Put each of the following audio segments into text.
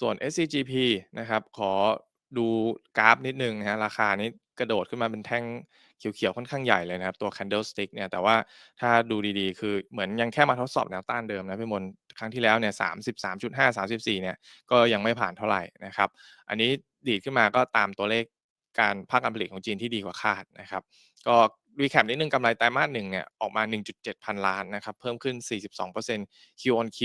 ส่วน SCGP นะครับขอดูกราฟนิดหนึ่งนะฮะราคานี้กระโดดขึ้นมาเป็นแท่งเขียวๆค่อนข้างใหญ่เลยนะครับ ตัว Candlestick เนี่ยแต่ว่าถ้าดูดีๆ คือเหมือนยังแค่มาทดสอบแนวต้านเดิมนะพี่มนต์ครั้งที่แล้วเนี่ย33.5 34เนี่ยก็ยังไม่ผ่านเท่าไหร่นะครับ อันนี้ดีดขึ้นมาก็ตามตัวเลข การภาคการผลิตของจีนที่ดีกว่าคาดนะครับ ก็ recap นิดหนึ่งกำไรไตรมาส1เนี่ยออกมา 1.7 พันล้านนะครับ เพิ่มขึ้น 42% Q on Q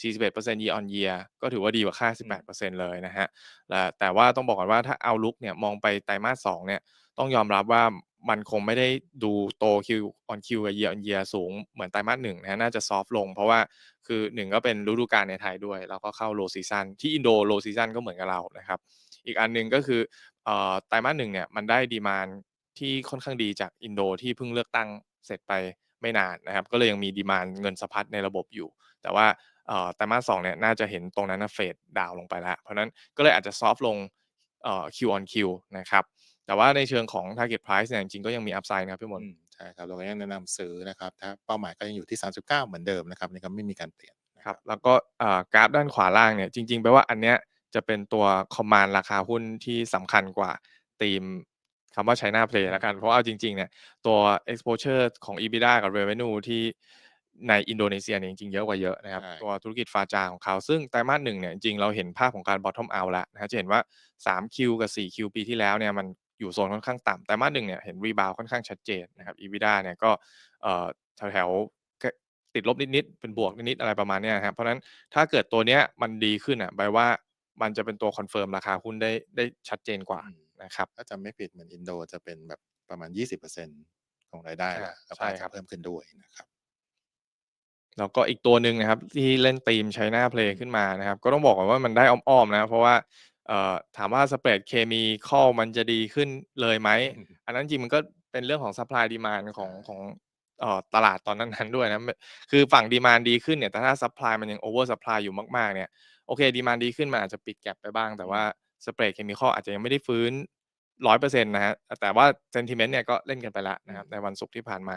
41% Year on Year ก็ถือว่าดีกว่าคาด18%เลยนะครับแต่แต่ว่าต้องบอกก่อนว่าถ้า outlook เนี่ยมองไปไตรมาส2เนี่ยต้องยอมรับว่ามันคงไม่ได้ดูโต Q on Q กับ Year on Year สูงเหมือนไตรมาส1นะครับน่าจะซอฟต์ลง เพราะว่าคือ1ก็เป็นฤดูกาลในไทยด้วย แล้วก็เข้า Low Season ที่อินโด Low Season ก็เหมือนกับเรานะครับ อีกอันหนึ่งก็คือเอ่อไตรมาส1เนี่ยมันได้ดีมานด์ที่ค่อนข้างดีจากอินโดที่เพิ่งเลือกตั้งเสร็จไปไม่นานนะครับ ก็เลยยังมีดีมานด์เงินสะพัดในระบบอยู่ แต่ว่าเอ่อไตรมาส2เนี่ยน่าจะเห็นตรงนั้นน่ะ Fade down ลงไปแล้ว เพราะฉะนั้นก็เลยอาจจะซอฟต์ลงเอ่อ Q on Q นะครับแต่ว่าในเชิงของ Target Price เนี่ยจริงๆก็ยังมี upside นะครับพี่มนต์อืมใช่ครับเราก็ยังแนะนำซื้อนะครับถ้าเป้าหมายก็ยังอยู่ที่ 39 เหมือนเดิมนะครับอันนี้ก็ไม่มีการเปลี่ยนนะคครัรับบแล้วก็อ่ากราฟด้านขวาล่างเนี่ยจริงๆแปลว่าอันเนี้ย จะเป็นตัว Command ราคาหุ้นที่สำคัญกว่าธีมคำว่า China Play แล้วกัน เพราะว่าเอาจริงๆเนี่ยตัว Exposure ของ EBITDA กับ Revenue ที่ในอินโดนีเซียเนี่ยจริงๆเยอะกว่าเยอะนะครับใช่ตัวธุรกิจ Fajar ของเขา ซึ่งไตรมาส1เนี่ยจริงๆเราเห็นภาพของการ Bottom out แล้วนะครับจะเห็นว่า 3Q กับ 4Q ปีที่แล้วเนี่ยมันอยู่โซนค่อนข้างต่ำไตรมาส1เนี่ยเห็น rebound ค่อนข้างชัดเจนนะครับ EBITDA เนี่ยก็เอ่อแถวๆกติดลบนิดๆเป็นบวกนิดๆอะไรประมาณเนี้ยครับเพราะฉะนั้นถ้าเกิดตัวเนี้ยมันดีขึ้นอะแปลว่า มันจะเป็นตัว confirm ราคาหุ้นได้ได้ชัดเจนกว่าอืมนะครับถ้าจำไม่ผิดเหมือนอินโดจะเป็นแบบประมาณ 20%ของรายได้อาแล้วแล้วก็ใช่อาจคจะรับเพิ่มขึ้นด้วยนะครับแล้วก็อีกตัวหนึ่งนะครับ ที่เล่นธีม China อื Play มขึ้นมานะครับ ก็ต้องบอกก่อนว่ามันได้อ้อมๆนะครับเพราะว่าเอ่อถามว่า Spread Chemical มันจะดีขึ้นเลยไหมอือฮึอันนั้นจริงๆมันก็เป็นเรื่องของ Supply Demand ของใช่ของเอ่อ ตลาดตอนนั้นๆด้วยนะมคือฝั่ง Demand ดีขึ้นเนี่ยแต่ถ้า Supply มันยัง Over Supply อยู่มากๆเนี่ยโอเค Demand ดีขึ้นมันอาจจะปิด Gap ไปบ้าง แต่ว่า Spread Chemical อาจจะยังไม่ได้ฟื้น100%นะครับแต่ว่า Sentiment เนี่ยก็เล่นกันไปแล้วนะครับอืมในวันศุกร์ที่ผ่านมา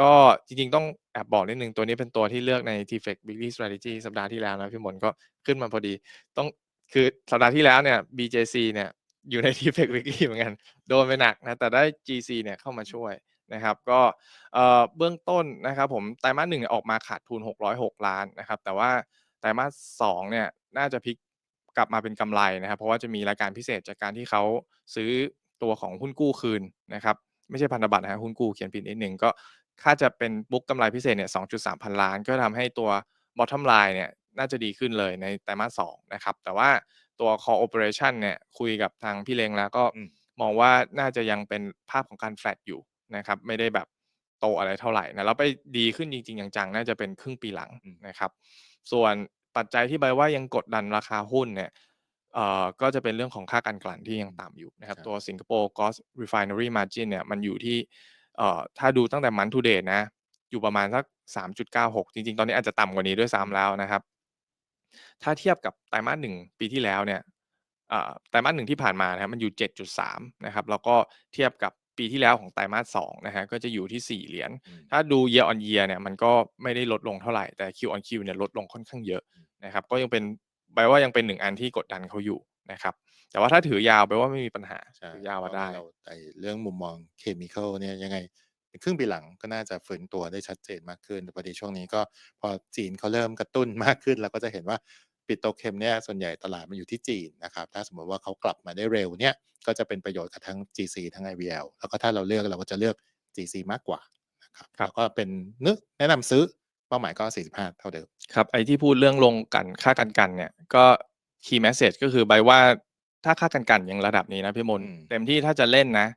ก็จริงๆ ต้องแอบบอกนิดหนึ่งตัวนี้เป็นตัวที่เลือกใน TFEC Weekly Strategy สัปดาห์ที่แล้วนะพี่มนต์ก็ขึ้นมาพอดี ต้องคือสัปดาห์ที่แล้วเนี่ย BJC เนี่ยอยู่ใน TFEC Weekly เหมือนกัน โดนไปหนักนะแต่ได้ GC เนี่ยเข้ามาช่วย นะครับก็เอ่อเบื้องต้นนะครับผมไตรมาส1เนี่ยออกมาขาดทุน 606 ล้านนะครับแต่ว่าไตรมาส2เนี่ยน่าจะพลิกกลับมาเป็นกำไรนะครับ เพราะว่าจะมีรายการพิเศษจากการที่เขาซื้อตัวของหุ้นกู้คืนนะครับไม่ใช่พันธบัตรนะครับหุ้นกู้เขียนผิดนิดหนึ่งก็ถ้าจะเป็น book กำไรพิเศษเนี่ย2.3 พันล้าน ก็ทำให้ตัว Bottom line เนี่ยน่าจะดีขึ้นเลยในไตรมาส2นะครับแต่ว่าตัว Core Operation เนี่ยคุยกับทางพี่เล็งแล้วก็อืมมองว่าน่าจะยังเป็นภาพของการ Flat อยู่ นะครับ ไม่ได้แบบโตอะไรเท่าไรนะแล้วไปดีขึ้นจริงๆจังๆน่าจะเป็นครึ่งปีหลังอืมนะครับ ส่วนปัจจัยที่ใบว่ายังกดดันราคาหุ้นเนี่ยเอ่อก็จะเป็นเรื่องของค่าการกลั่นที่ยังต่ำอยู่นะครับใช่ตัวสิงคโปร์ Gross Refinery Margin เนี่ยมันอยู่ที่เอ่อถ้าดูตั้งแต่ Month to date นะ อยู่ประมาณสัก 3.96 จริง ๆ ตอนนี้อาจจะต่ำกว่านี้ด้วยซ้ำแล้วนะครับ ถ้าเทียบกับไตรมาส1ปีที่แล้วเนี่ยอ่าไตรมาส1ที่ผ่านมานะครับมันอยู่ 7.3 นะครับ แล้วก็เทียบกับ ปีที่แล้วของไตรมาส2นะครับก็จะอยู่ที่ 4 เหรียญอืมถ้าดู Year on Year เนี่ยมันก็ไม่ได้ลดลงเท่าไรแต่ Q on Q เนี่ยลดลงค่อนข้างเยอะนะครับ ก็ยังเป็นใบว่ายังเป็น1อันที่กดดันเขาอยู่นะครับ แต่ว่าถ้าถือยาวแปลว่าไม่มีปัญหาใช่ถือยาวอะได้เราไอ้เรื่องมุมมอง Chemical เนี่ยยังไงครึ่งปีหลังก็น่าจะฟื้นตัวได้ชัดเจนมากขึ้นแต่พอดีช่วงนี้ก็พอจีนเขาเริ่มกระตุ้นมากขึ้นเราก็จะเห็นว่า ปิโตรเคมเนี่ยส่วนใหญ่ตลาดมันอยู่ที่จีนนะครับ ถ้าสมมุติว่าเขากลับมาได้เร็วเนี่ยก็จะเป็นประโยชน์กับทั้ง GC ทั้ง IVL แล้วก็ถ้าเราเลือกเราก็จะเลือก GC มากกว่านะครับครับแล้วก็เป็นนึกแนะนำซื้อเป้าหมายก็ 45 เท่าเดิมครับไอ้ที่พูดเรื่องลงกลั่นค่าการกลั่นเนี่ยก็ Key Message ก็คือใบว่าถ้าค่าการกลั่นยังระดับนี้นะพี่มนต์อืมเต็มที่ถ้าจะเล่นนะ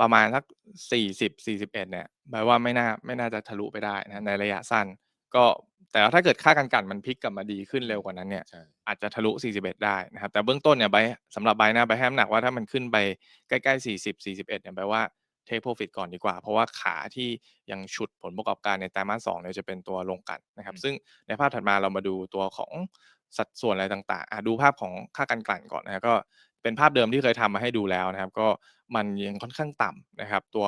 ประมาณสัก 40-41เนี่ยใบว่าไม่น่าไม่น่าจะทะลุไปได้นะในระยะสั้น ก็ แต่ว่าถ้าเกิดค่าการกลั่นมันพลิกกลับมาดีขึ้นเร็วกว่านั้นเนี่ย ใช่อาจจะทะลุ 41 ได้นะครับ แต่เบื้องต้นเนี่ยใบสำหรับใบนะใบให้น้ำหนักว่าถ้ามันขึ้นไปใกล้ๆ 40 41 เนี่ยใบว่า Take Profit ก่อนดีกว่า เพราะว่าขาที่ยังฉุดผลประกอบการในไตรมาส2เนี่ยจะเป็นตัวลงกลั่นนะครับอืมซึ่งในภาพถัดมาเรามาดูตัวของสัดส่วนอะไรต่างๆอ่าดูภาพของค่าการกลั่นก่อนนะครับก็เป็นภาพเดิมที่เคยทำมาให้ดูแล้วนะครับ ก็มันยังค่อนข้างต่ำนะครับ ตัว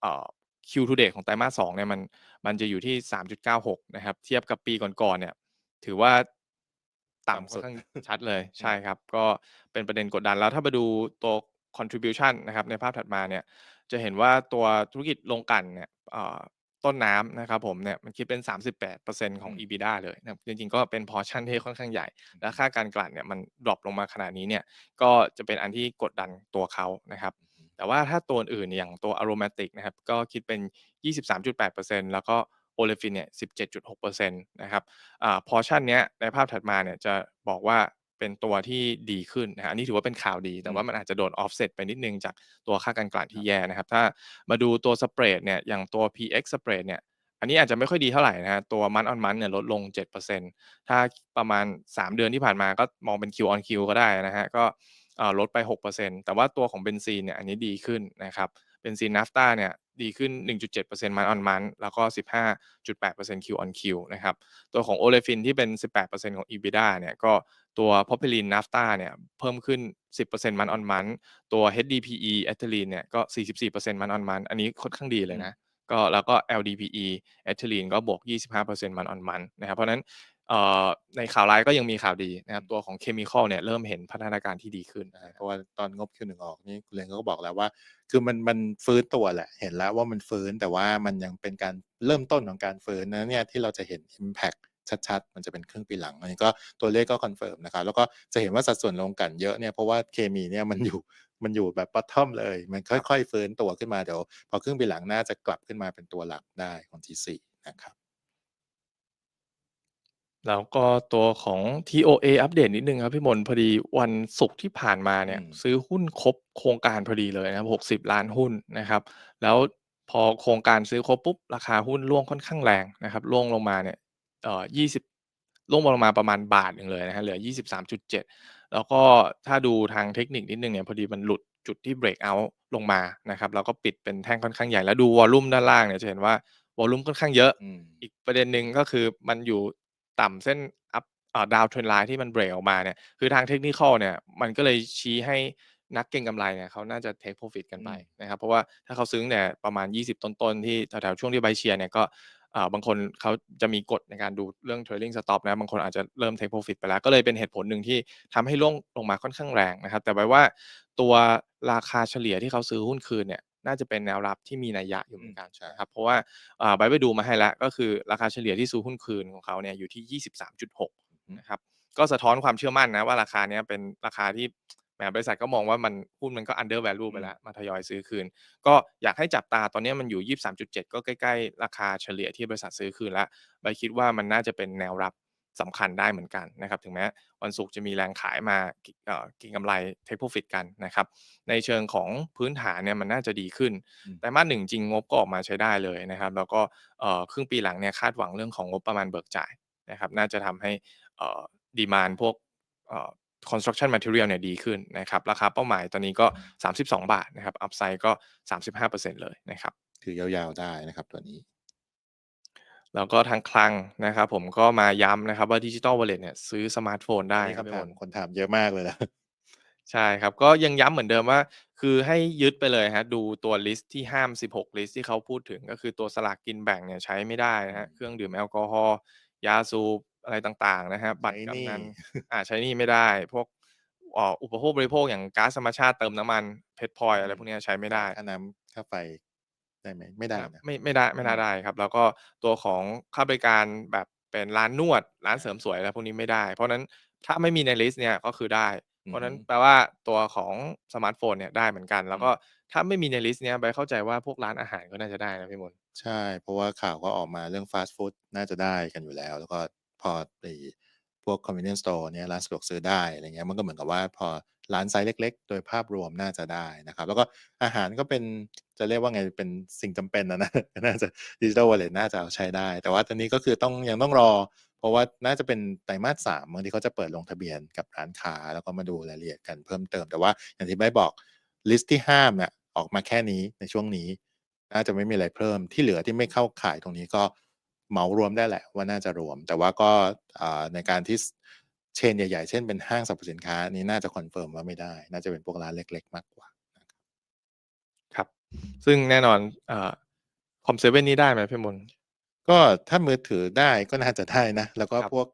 เอ่อ Q to date ของไตรมาส2เนี่ยมันมันจะอยู่ที่ 3.96 นะครับ เทียบกับปีก่อนๆเนี่ย ถือว่าต่ำต่ำค่สุอนดข้างชัดเลยอืใช่มครับ ก็เป็นประเด็นกดดันแล้วถ้ามาดูตัว contribution นะครับ ในภาพถัดมาเนี่ย จะเห็นว่าตัวธุรกิจโรงกลั่นเนี่ยอ่าต้นน้ำนะครับผมเนี่ยมันคิดเป็น 38%ขอองืม EBITDA เลยนะครับจริงๆ ก็เป็นพอร์ชันที่ค่อนข้างใหญ่อือและค่าการกลั่นเนี่ยมันดร็อปลงมาขนาดนี้เนี่ยก็จะเป็นอันที่กดดันตัวเขานะครับอือฮึ แต่ว่าถ้าตัวอื่นๆอย่างตัว Aromatic นะครับก็คิดเป็น 23.8%แล้วก็ Olefin เนี่ย17.6%นะครับอ่าพอร์ชันเนี้ยในภาพถัดมาเนี่ยจะบอกว่าเป็นตัวที่ดีขึ้นนะครับอันนี้ถือว่าเป็นข่าวดี แต่ว่ามันอาจจะโดน offset ไปนิดหนึ่งจากตัวค่าการกลั่นที่แย่นะครับ ถ้ามาดูตัวสเปรดเนี่ยอย่างตัว PX Spread เนี่ยอันนี้อาจจะไม่ค่อยดีเท่าไรนะครับตัว month on month เนี่ยลดลง 7%ถ้าประมาณ 3 เดือนที่ผ่านมาก็มองเป็น Q on Q ก็ได้นะครับก็อ่า ลดไป 6%แต่ว่าตัวของเบนซีนเนี่ยอันนี้ดีขึ้นนะครับเบนซีน Naphtha เนี่ยดีขึ้น 1.7% month on month แล้วก็ 15.8% Q on Q นะครับ ตัวของ Olefin ที่เป็น 18%ของ EBITDA เนี่ยก็ตัว Propylene Naphtha เนี่ยเพิ่มขึ้น 10% month on month ตัว HDPE Ethylene เนี่ยก็ 44% month on month อันนี้ค่อนข้างดีเลยนะก็แล้วก็ LDPE Ethylene ก็บวก 25% month on month นะครับเพราะฉะนั้นเอ่อ ในข่าวร้ายก็ยังมีข่าวดีนะครับตัวของ Chemical เนี่ยเริ่มเห็นพัฒนาการที่ดีขึ้นใช่เพราะว่าตอนงบ Q1 ออกนี่คุณเรนเขาก็บอกแล้วว่า คือมันมันฟื้นตัวแหละเห็นแล้วว่ามันฟื้นแต่ว่ามันยังเป็นการเริ่มต้นของการฟื้นนะเนี่ยที่เราจะเห็นอิมแพกต์ชัดๆ มันจะเป็นครึ่งปีหลังอันนี้ก็ตัวเลขก็คอนเฟิร์มนะครับแล้วก็จะเห็นว่าสัดส่วนโรงกลั่นเยอะเนี่ยเพราะว่าเคมีเนี่ยมันอยู่มันอยู่แบบบอตตอมเลย มันค่อยๆฟื้นตัวขึ้นมาเดี๋ยวพอครึ่งปีหลังน่าจะกลับขึ้นมาเป็นตัวหลักได้ของ G4 นะครับ แล้วก็ตัวของ TOA อัปเดตนิดหนึ่งครับพี่มนต์พอดีวันศุกร์ที่ผ่านมาเนี่ยอืมซื้อหุ้นครบโครงการพอดีเลยนะครับ 60ล้านหุ้นนะครับ แล้วพอโครงการซื้อครบปุ๊บ ราคาหุ้นร่วงค่อนข้างแรงนะครับ ร่วงลงมาเนี่ย เอ่อ 20 ร่วงลงมาประมาณบาทหนึ่งเลยนะครับ เหลือ 23.7 แล้วก็ถ้าดูทางเทคนิคนิดหนึ่งเนี่ย พอดีมันหลุดจุดที่เบรกเอาต์ลงมานะครับ แล้วก็ปิดเป็นแท่งค่อนข้างใหญ่ แล้วดูวอลลุ่มด้านล่างเนี่ยจะเห็นว่า วอลลุ่มค่อนข้างเยอะ อืม อีกประเด็นหนึ่ง ก็คือมันอยู่ ต่ำเส้น up อ่า down trend line ที่มันเบรกออกมาเนี่ยคือทาง Technical เนี่ยมันก็เลยชี้ให้นักเก็งกำไรเนี่ยเขาน่าจะ take profit กันไปอืมนะครับเพราะว่าถ้าเขาซื้อตั้งแต่ประมาณ 20 ต้นๆ ที่แถวๆช่วงที่ Buy Share เนี่ยก็อ่าบางคนเขาจะมีกฎในการดูเรื่อง Trailing Stop นะบางคนอาจจะเริ่ม take profit ไปแล้ว ก็เลยเป็นเหตุผลหนึ่งที่ทำให้ร่วงลงมาค่อนข้างแรงนะครับ แต่ไว้ว่าตัวราคาเฉลี่ยที่เขาซื้อหุ้นคืนเนี่ย น่าจะเป็นแนวรับที่มีนัยยะอยู่เหมือนกันอืมใช่นะครับเพราะว่าอ่าไบร์ทไปดูมาให้แล้วก็คือราคาเฉลี่ยที่ซื้อหุ้นคืนของเขาเนี่ยอยู่ที่ 23.6อือฮึนะครับก็สะท้อนความเชื่อมั่นนะว่าราคาเนี้ยเป็นราคาที่แหมบริษัทก็มองว่ามันหุ้นมันก็ under value ไปแล้ว มาทยอยซื้อคืน ก็อยากให้จับตาตอนเนี้ยมันอยู่ 23.7 ก็ใกล้ ๆ ราคาเฉลี่ยที่บริษัทซื้อคืนแล้วไบร์ทคิดว่ามันน่าจะเป็นแนวรับ สำคัญได้เหมือนกันนะครับ ถึงแม้วันศุกร์จะมีแรงขายมากเอ่อเก็งกำไร take profit กันนะครับ ในเชิงของพื้นฐานเนี่ยมันน่าจะดีขึ้นอืมไตรมาส1จริงงบก็ออกมาใช้ได้เลยนะครับ แล้วก็เอ่อครึ่งปีหลังเนี่ยคาดหวังเรื่องของงบประมาณเบิกจ่ายนะครับ น่าจะทำให้เอ่อดีมานด์พวกเอ่อ construction material เนี่ยดีขึ้นนะครับ ราคาเป้าหมายตอนนี้ก็ 32 บาทนะครับ อัปไซด์ก็ 35%เลยนะครับ ถือยาวๆได้นะครับตัวนี้ แล้วก็ทางคลังนะครับผมก็มาย้ำนะครับว่า Digital Wallet เนี่ยซื้อสมาร์ตโฟนได้นี่ครับพี่คำถามมนต์คนถามเยอะมากเลยนะใช่ครับ ก็ยังย้ำเหมือนเดิมว่า คือให้ยึดไปเลยครับดูตัวลิสต์ที่ห้าม 16 ลิสต์ที่เขาพูดถึงก็คือตัวสลากกินแบ่งเนี่ยใช้ไม่ได้นะครับอืมเครื่องดื่มแอลกอฮอล์ยาสูบอะไรต่างๆนะครับบัตรใช้หนี้กำนันอ่าใช้หนี้ไม่ได้ พวกอ่าอุปโภคบริโภคอย่างก๊าซธรรมชาติเติมน้ำมันเพชรพลอยอะไรพวกเนี้ยใช้ไม่ได้ค่าน้ำค่าไฟ ได้ไหม?ไม่ได้ครับนะไม่ไม่ได้ไม่น่าอืมได้ครับ แล้วก็ตัวของค่าบริการแบบเป็นร้านนวด ร้านเสริมสวยอะไรพวกนี้ไม่ได้ เพราะฉะนั้นถ้าไม่มีในลิสต์เนี่ยก็คือได้ อือฮึเพราะฉะนั้นแปลว่าตัวของสมาร์ตโฟนเนี่ยได้เหมือนกัน แล้วก็อืมถ้าไม่มีในลิสต์เนี้ยไบร์ทเข้าใจว่าพวกร้านอาหารก็น่าจะได้นะพี่มนต์ใช่ เพราะว่าข่าวก็ออกมาเรื่องฟาสต์ฟูดน่าจะได้กันอยู่แล้ว แล้วก็พอไอ้พวก Convenience Store เนี่ยร้านสะดวกซื้อได้อะไรเงี้ยมันก็เหมือนกับว่าพอ ร้านไซซ์เล็ก ๆ โดยภาพรวมน่าจะได้นะครับ แล้วก็อาหารก็เป็นจะเรียกว่าไงเป็นสิ่งจำเป็นอะนะน่าจะ Digital Wallet น่าจะเอาใช้ได้ แต่ว่าตอนนี้ก็คือต้องยังต้องรอ เพราะว่าน่าจะเป็นไตรมาส3มั้งที่เขาจะเปิดลงทะเบียนกับร้านค้า แล้วก็มาดูรายละเอียดกันเพิ่มเติม แต่ว่าอย่างที่ไบร์ทบอกลิสต์ที่ห้ามเนี่ยออกมาแค่นี้ในช่วงนี้ น่าจะไม่มีอะไรเพิ่มที่เหลือที่ไม่เข้าขายตรงนี้ก็เหมารวมได้แหละว่าน่าจะรวม แต่ว่าก็ในการที่ เชนใหญ่ๆ เช่นเป็นห้างสรรพสินค้าอันนี้น่าจะคอนเฟิร์มว่าไม่ได้ น่าจะเป็นพวกร้านเล็ก ๆ มากกว่านะครับครับ ซึ่งแน่นอนอ่า Com7 นี่ได้ไหมพี่มนต์?ก็ถ้ามือถือได้ก็น่าจะได้นะ แล้วก็ครับพวก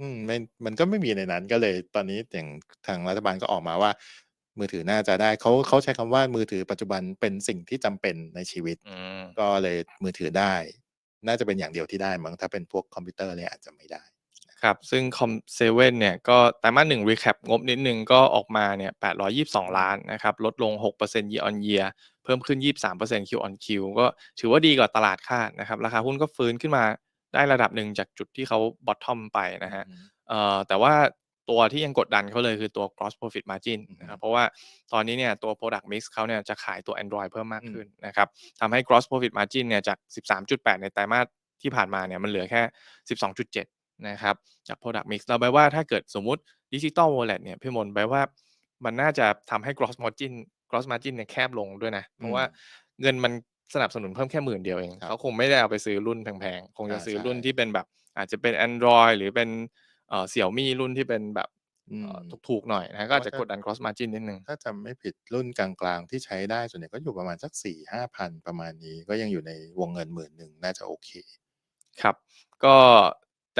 อืมไม่มันก็ไม่มีในนั้นก็เลย ตอนนี้อย่างทางรัฐบาลก็ออกมาว่า มือถือน่าจะได้เขาเขาใช้คำว่ามือถือปัจจุบันเป็นสิ่งที่จำเป็นในชีวิตอืมก็เลยมือถือได้ น่าจะเป็นอย่างเดียวที่ได้มั้งถ้าเป็นพวกคอมพิวเตอร์เนี่ยอาจจะไม่ได้ ครับ ซึ่ง Comp7 เนี่ยก็ไตรมาส1 recap งบนิดหนึ่งก็ออกมาเนี่ย822 ล้านนะครับ ลดลง 6% year on year เพิ่มขึ้น 23% Q on Q ก็ถือว่าดีกว่าตลาดคาดนะครับ ราคาหุ้นก็ฟื้นขึ้นมาได้ระดับหนึ่งจากจุดที่เขา bottom ไปนะครัอือบฮึเอ่อแต่ว่าตัวที่ยังกดดันเขาเลยคือตัว gross profit margin อือฮนะคึรับเพราะว่าตอนนี้เนี่ยตัว product mix เขาเนี่ยจะขายตัวแอนดรอยด์เพิ่มมากอืมขึ้นนะครับทำให้ gross profit margin เนี่ยจาก 13.8 ในไตรมาสที่ผ่านมาเนี่ยมันเหลือแค่ 12.7 นะครับจาก product mix เราแปลว่าถ้าเกิดสมมุติ Digital Wallet เนี่ยพี่มนต์แปลว่ามันน่าจะทำให้ gross margin gross margin เนี่ยแคบลงด้วยนะ เพอืราะว่ามเงินมันสนับสนุนเพิ่มแค่10,000เดียวเองครเัขบาคงไม่ได้เอาไปซื้อรุ่นแพงๆ คงอจะาซื้ใอชรุ่นที่่เป็นแบบ อาจจะเป็นแอนดรอยด์หรือเป็นเอ่อ Xiaomi รุ่นที่เป็นแบบอืเอ่อมถูกๆหน่อยนะเพก็อาจจะราะว่าถ้ากดดัน gross margin นิดหนึ่งถ้าจำไม่ผิดรุ่นกลางๆ ที่ใช้ได้ส่วนใหญ่ก็อยู่ประมาณสัก4-5,000ประมาณนี้ ก็ยังอยู่ในวงเงิน10,000น่าจะโอเค ครับ ก็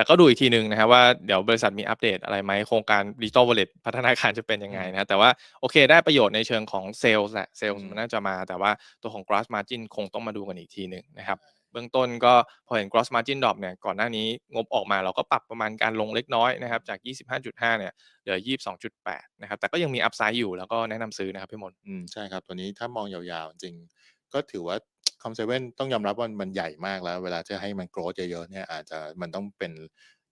แต่ก็ดูอีกทีหนึ่งนะครับว่าเดี๋ยวบริษัทมีอัปเดตอะไรไหมโครงการ Digital Wallet พัฒนาการจะเป็นยัองืมไงนะครับแต่ว่าโอเคได้ประโยชน์ในเชิงของเซลส์แหละเซลอืมส์มันน่าจะมา แต่ว่าตัวของ gross margin คงต้องมาดูกันอีกทีหนึ่งนะครับใช่เบื้องต้นก็พอเห็น gross margin drop เนี่ยก่อนหน้านี้งบออกมาเราก็ปรับประมาณการลงเล็กน้อยนะครับจาก 25.5 เนี่ยเหลือ 22.8 นะครับแต่ก็ยังมี upside อยู่แล้วก็แนะนำซื้อนะครับพี่มนต์อืมใช่ครับตัวนี้ถ้ามองยาวๆจริงๆก็ถือว่า Comp7 ต้องยอมรับว่ามันใหญ่มากแล้ว เวลาจะให้มัน growth เยอะๆเนี่ยอาจจะมันต้องเป็น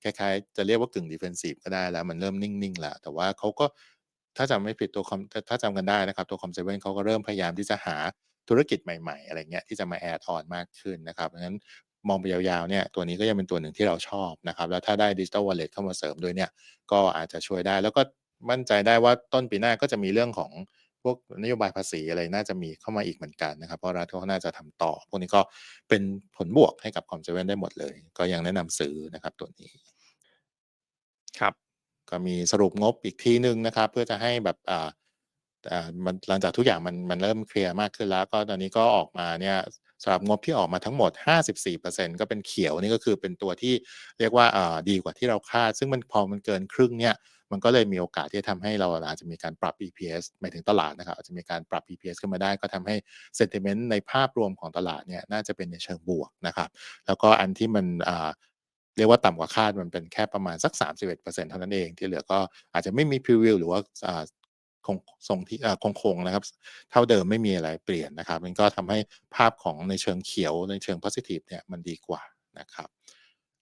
คล้ายๆ จะเรียกว่ากึ่ง defensive ก็ได้แล้ว มันเริ่มนิ่งๆแล้วแต่ว่าเขาก็ถ้าจำไม่ผิดตัว Com ถ้าถ้าจำกันได้นะครับ ตัว Comp7 เว่นเขาก็เริ่มพยายามที่จะหาธุรกิจใหม่ๆ อะไรเงี้ยที่จะมา add on มากขึ้นนะครับเพราะฉะนั้นมองไปยาวๆเนี่ยตัวนี้ก็ยังเป็นตัวหนึ่งที่เราชอบนะครับ แล้วถ้าได้ Digital Wallet เข้ามาเสริมด้วยเนี่ย ก็อาจจะช่วยได้แล้วก็มั่นใจได้ว่าต้นปีหน้าก็จะมีเรื่องของ วกนโยบายภาษีอะไรน่าจะมีเข้ามาอีกเหมือนกันนะครับ เพราะรัฐเขาก็น่าจะทำต่อ พวกนี้ก็เป็นผลบวกให้กับ Comp7 ได้หมดเลย ก็ยังแนะนำซื้อนะครับตัวนี้ ครับ ก็มีสรุปงบอีกทีหนึ่งนะครับ เพื่อจะให้แบบอ่าอ่ามันหลังจากทุกอย่างมันมันเริ่มเคลียร์มากขึ้นแล้ว ก็ตอนนี้ก็ออกมาเนี่ย สำหรับงบที่ออกมาทั้งหมด 54%ก็เป็นเขียวนี่ก็คือเป็นตัวที่เรียกว่าดีกว่าที่เราคาด ซึ่งมันพอมันเกินครึ่งเนี่ยมันก็เลยมีโอกาสที่จะทำให้เราอาจจะมีการปรับ EPS หมายถึงตลาดนะครับอาจจะมีการปรับ EPS ขึ้นมาได้ ก็ทำให้ sentiment ในภาพรวมของตลาดเนี่ยน่าจะเป็นในเชิงบวกนะครับแล้วก็อันที่มันเรียกว่าต่ำกว่าคาดมันเป็นแค่ประมาณสัก 31%เท่านั้นเอง ที่เหลือก็อาจจะไม่มี preview หรือว่า คงทรงที่คงๆนะครับ เท่าเดิมไม่มีอะไรเปลี่ยนนะครับ มันก็ทำให้ภาพของในเชิงเขียวในเชิงพอซิทิฟเนี่ยมันดีกว่านะครับ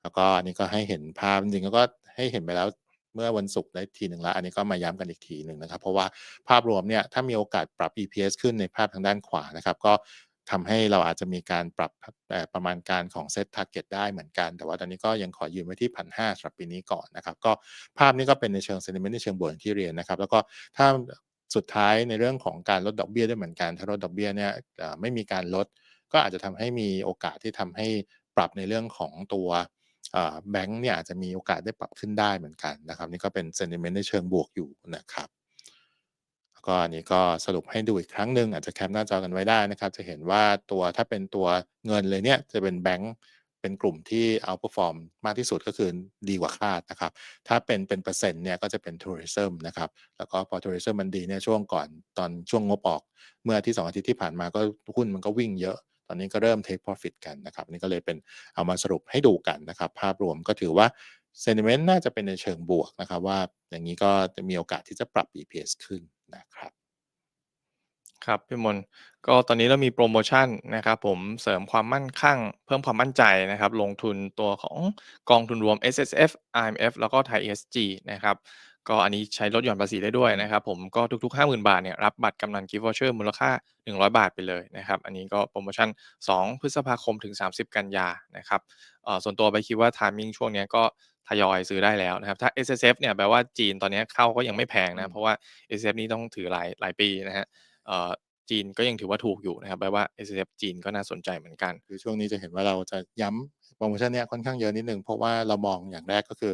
แล้วก็อันนี้ก็ให้เห็นภาพจริงๆก็ให้เห็นไปแล้วเมื่อวันศุกร์ได้ทีหนึ่งแล้ว อันนี้ก็มาย้ำกันอีกทีหนึ่งนะครับ เพราะว่าภาพรวมเนี่ยถ้ามีโอกาสปรับ EPS ขึ้นในภาพทางด้านขวานะครับ ก็ ทำให้เราอาจจะมีการปรับประมาณการของ Set Target ได้เหมือนกัน แต่ว่าตอนนี้ก็ยังขอยืนไว้ที่1,500สำหรับปีนี้ก่อนนะครับก็ภาพนี้ก็เป็นในเชิง sentiment ในเชิงบวกที่เรียนนะครับ แล้วก็ถ้าสุดท้ายในเรื่องของการลดดอกเบี้ยด้วยเหมือนกัน ถ้าลดดอกเบี้ยเนี่ยไม่มีการลด ก็อาจจะทำให้มีโอกาสที่ทำให้ปรับในเรื่องของตัวแบงก์เนี่ยอาจจะมีโอกาสได้ปรับขึ้นได้เหมือนกันนะครับ นี่ก็เป็น sentiment ในเชิงบวกอยู่นะครับ ก็อันนี้ก็สรุปให้ดูอีกครั้งหนึ่งอาจจะแคปหน้าจอกันไว้ได้นะครับ จะเห็นว่าตัวถ้าเป็นตัวเงินเลยเนี่ยจะเป็นแบงก์เป็นกลุ่มที่ outperform มมากที่สุดก็คือดีกว่าคาดนะครับ ถ้าเป็นเป็นเปอร์เซ็นต์เนี่ยก็จะเป็น Tourism นะครับ แล้วก็พอ Tourism มันดีเนี่ยช่วงก่อนตอนช่วงงบออก เมื่อทิตย์2อาทิตย์ที่ผ่านมาก็หุ้นมันก็วิ่งเยอะ ตอนนี้ก็เริ่ม Take Profit กันนะครับนี่ก็เลยเป็นเอามาสรุปให้ดูกันนะครับ ภาพรวมก็ถือว่า sentiment น่าจะเป็นในเชิงบวกนะครับว่าอย่างงี้ก็จะมีโอกาสที่จะปรับ EPS ขึ้น นะครับครับพี่มนต์ก็ตอนนี้เรามีโปรโมชั่นนะครับผมเสริมความมั่นคั่งเพิ่มความมั่นใจนะครับ ลงทุนตัวของกองทุนรวม SSF I M F แล้วก็ไทย ESG นะครับ ก็อันนี้ใช้ลดหย่อนภาษีได้ด้วยนะครับ ผมก็ทุกๆ 50,000 บาทเนี่ยรับบัตรกำนัน Gift Voucher มูลค่า 100 บาทไปเลยนะครับ อันนี้ก็โพรโมชั่น 2 พฤษภาคมถึง 30 กันยานะครับเอ่อส่วนตัวไปคิดว่า timing ช่วงนี้ก็ทยอยซื้อได้แล้วนะครับ ถ้า SSF เนี่ยแปลว่าจีนตอนนี้เข้าก็ยังไม่แพงนะ เพราะว่า SSF นี่ต้องถือหลายหลายปีนะครับเอ่อจีนก็ยังถือว่าถูกอยู่นะครับแปลว่า SSF จีนก็น่าสนใจเหมือนกัน คือช่วงนี้จะเห็นว่าเราจะย้ำโพรโมชั่นเนี้ยค่อนข้างเยอะนิดหนึ่งเพราะว่าเรามองอย่างแรกก็คือ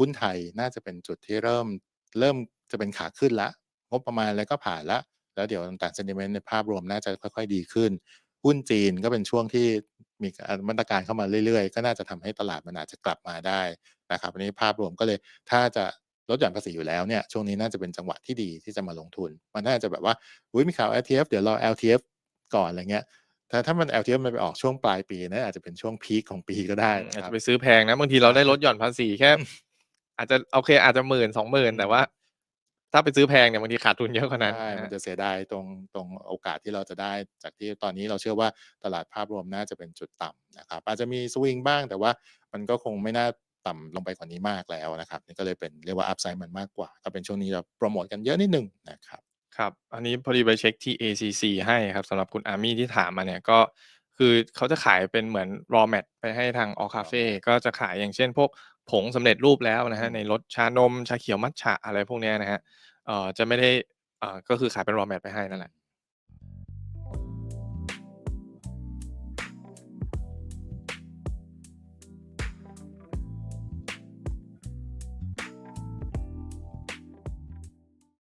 หุ้นไทยน่าจะเป็นจุดที่เริ่มเริ่มจะเป็นขาขึ้นแล้วงบประมาณอะไรก็ผ่านแล้วแล้วเดี๋ยวต่างๆ sentiment ในภาพรวมน่าจะค่อย ๆ ดีขึ้น หุ้นจีนก็เป็นช่วงที่มีการมาตรการเข้ามาเรื่อยๆ ก็น่าจะทำให้ตลาดมันอาจจะกลับมาได้นะครับอันนี้ภาพรวมก็เลยถ้าจะลดหย่อนภาษีอยู่แล้วเนี่ยช่วงนี้น่าจะเป็นจังหวะที่ดีที่จะมาลงทุน มันน่าจะแบบว่าอุ๊ยมีข่าว LTF เดี๋ยวรอ LTF ก่อนอะไรเงี้ยถ้าถ้ามัน LTF มันไปออกช่วงปลายปีนั่นอาจจะเป็นช่วงพีคของปีก็ได้อืมนะอาจครัจะบไปซื้อแพงนะบางทีเราได้ลดหย่อนภาษีแค่ อาจจะโอเคอาจจะหมื่นสองหมื่นอืมแต่ว่า ถ้าไปซื้อแพงเนี่ยบางทีขาดทุนเยอะกว่านั้นใช่นะมันฮะจะเสียดายตรงตรงโอกาสที่เราจะได้ จากที่ตอนนี้เราเชื่อว่าตลาดภาพรวมน่าจะเป็นจุดต่ำนะครับ อาจจะมีสวิงบ้างแต่ว่ามันก็คงไม่น่าต่ำลงไปกว่านี้มากแล้วนะครับนี่ก็เลยเป็นเรียกว่าอัพไซด์มันมากกว่า ก็เป็นช่วงนี้เราโปรโมทกันเยอะนิดหนึ่งนะครับครับอันนี้พอดีไปเช็คที่ ACC ให้ครับสำหรับคุณอาร์มี่ที่ถามมาเนี่ยก็คือเขาจะขายเป็นเหมือน raw mat ไปให้ทาง All Cafe ก็จะขายอย่างเช่นพวก ผงสำเร็จรูปแล้วนะอืฮะมในรสชานมชาเขียวมัตจะอะไรพวกเนี้ยนะฮะเอ่อจะไม่ได้อ่าก็คือขายเป็น raw mat ไปให้นั่นแหละ